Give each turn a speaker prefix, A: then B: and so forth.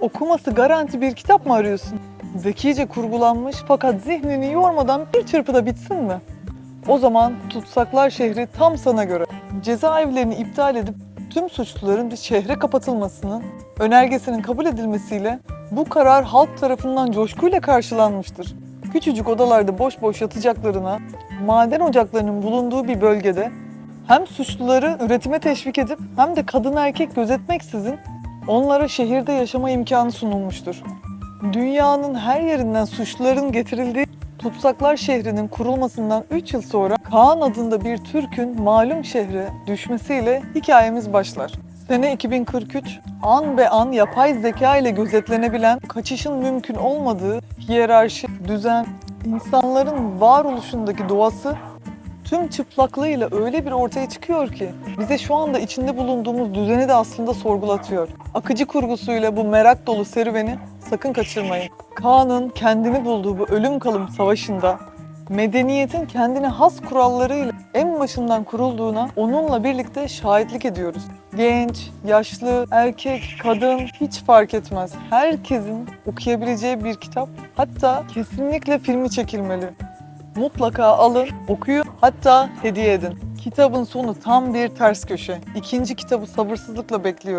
A: Okuması garanti bir kitap mı arıyorsun? Zekice kurgulanmış fakat zihnini yormadan bir çırpıda bitsin mi? O zaman Tutsaklar şehri tam sana göre. Cezaevlerini iptal edip tüm suçluların bir şehre kapatılmasının önergesinin kabul edilmesiyle bu karar halk tarafından coşkuyla karşılanmıştır. Küçücük odalarda boş boş yatacaklarına, maden ocaklarının bulunduğu bir bölgede hem suçluları üretime teşvik edip hem de kadın erkek gözetmeksizin onlara şehirde yaşama imkanı sunulmuştur. Dünyanın her yerinden suçluların getirildiği Tutsaklar şehrinin kurulmasından 3 yıl sonra Kaan adında bir Türk'ün malum şehre düşmesiyle hikayemiz başlar. Sene 2043, an be an yapay zeka ile gözetlenebilen, kaçışın mümkün olmadığı hiyerarşi, düzen, insanların varoluşundaki doğası tüm çıplaklığıyla öyle bir ortaya çıkıyor ki bize şu anda içinde bulunduğumuz düzeni de aslında sorgulatıyor. Akıcı kurgusuyla bu merak dolu serüveni sakın kaçırmayın. Kaan'ın kendini bulduğu bu ölüm kalım savaşında medeniyetin kendine has kurallarıyla en başından kurulduğuna onunla birlikte şahitlik ediyoruz. Genç, yaşlı, erkek, kadın hiç fark etmez. Herkesin okuyabileceği bir kitap. Hatta kesinlikle filmi çekilmeli. Mutlaka alın, okuyun, hatta hediye edin. Kitabın sonu tam bir ters köşe. İkinci kitabı sabırsızlıkla bekliyorum.